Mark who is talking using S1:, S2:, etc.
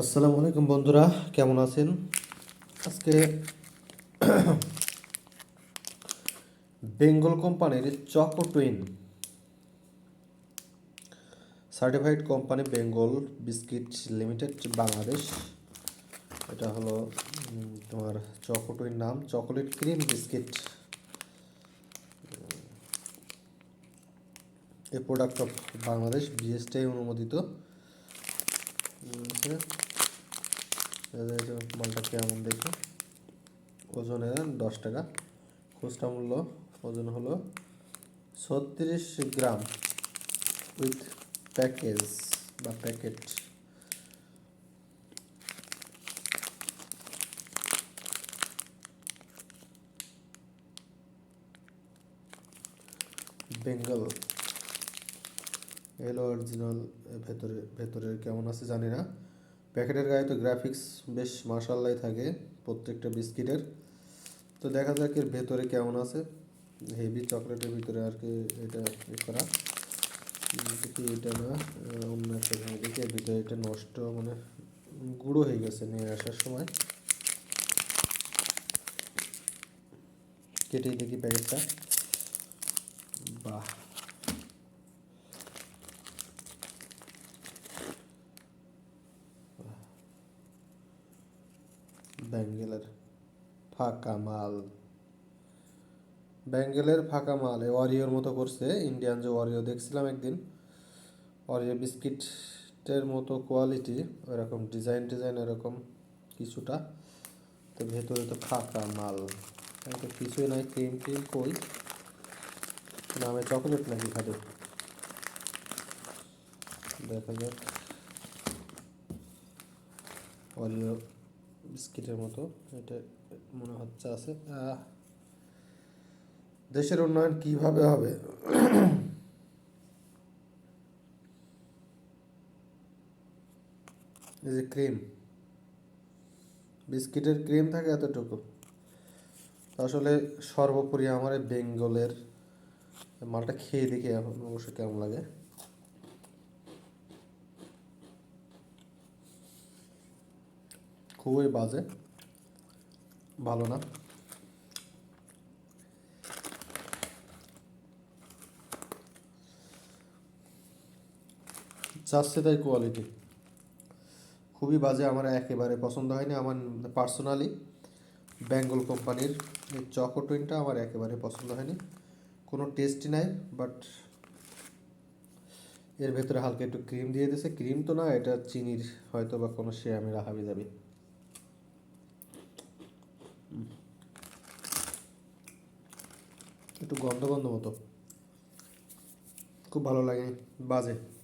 S1: আসসালামু আলাইকুম বন্ধুরা, কেমন আছেন? আজকে বেঙ্গল কোম্পানির Choco Twin certified company Bengal biscuit limited Bangladesh. এটা হলো তোমার চকো টুইন নাম, chocolate cream biscuit. A product of Bangladesh BSTI অনুমোদিত উম, ঠিক আছে? এদের এটা মালটা কেমন দেখো ওজনে দশ টাকা খুচরা মূল্য ওজন হলো ছত্রিশ গ্রাম উইথ প্যাকেজ বা প্যাকেট বেঙ্গল এলো অরিজিনাল ভেতরে ভেতরের কেমন আছে জানি না। প্যাকেটের গায়ে তো গ্রাফিক্স বেশ মার্শাল্লাই থাকে প্রত্যেকটা বিস্কিটের। তো দেখা যাক এর ভেতরে কেমন আছে। হেভি চকলেটের ভিতরে আর কি এটা করা। এটা না অন্য একটা দেখি, এর ভিতরে এটা নষ্ট মানে গুঁড়ো হয়ে গেছে নিয়ে আসার সময়। কেটেই দেখি প্যাকেটটা। ব্যাঙ্গেলের ফাঁকা মাল। ব্যাঙ্গেলের ফাঁকা মাল এ ওয়ারিওর মতো করছে। ইন্ডিয়ান যে ওয়ারিও দেখছিলাম একদিন। ওয়ারিও বিস্কিটের মতো কোয়ালিটি ওরকম ডিজাইন ডিজাইন এরকম কিছুটা। তো ভেতরে তো ফাঁকা মাল। তো কিছুই নাই ক্রিম ক্রিম কই? নামে চকলেট নাকি খাবে? দেখা যাক। অরিও বিস্কিটের মতো, এটা মনে হচ্ছে আছে। দেশের উন্নয়ন কীভাবে হবে? এই যে ক্রিম, বিস্কিটের ক্রিম থাকে এতটুকু। আসলে সর্বোপরি আমার এই বেঙ্গলের মালটা খেয়ে দেখি এখন, অবশ্য কেমন লাগে। খুবই বাজে। ভালো না। যাচ্ছে তাই কোয়ালিটি খুবই বাজে, আমার একেবারে পছন্দ হয়নি। আমার পার্সোনালি বেঙ্গল কোম্পানির এই চকো টুইনটা আমার একেবারে পছন্দ হয়নি। কোনো টেস্টই নাই বাট এর ভেতরে হালকা একটু ক্রিম দিয়ে দিয়েছে ক্রিম তো না, এটা চিনির হয়তো বা কোনো সে আমি রাখাবি যাবে একটু গন্ধ গন্ধ মতো। খুব ভালো লাগে বাজে।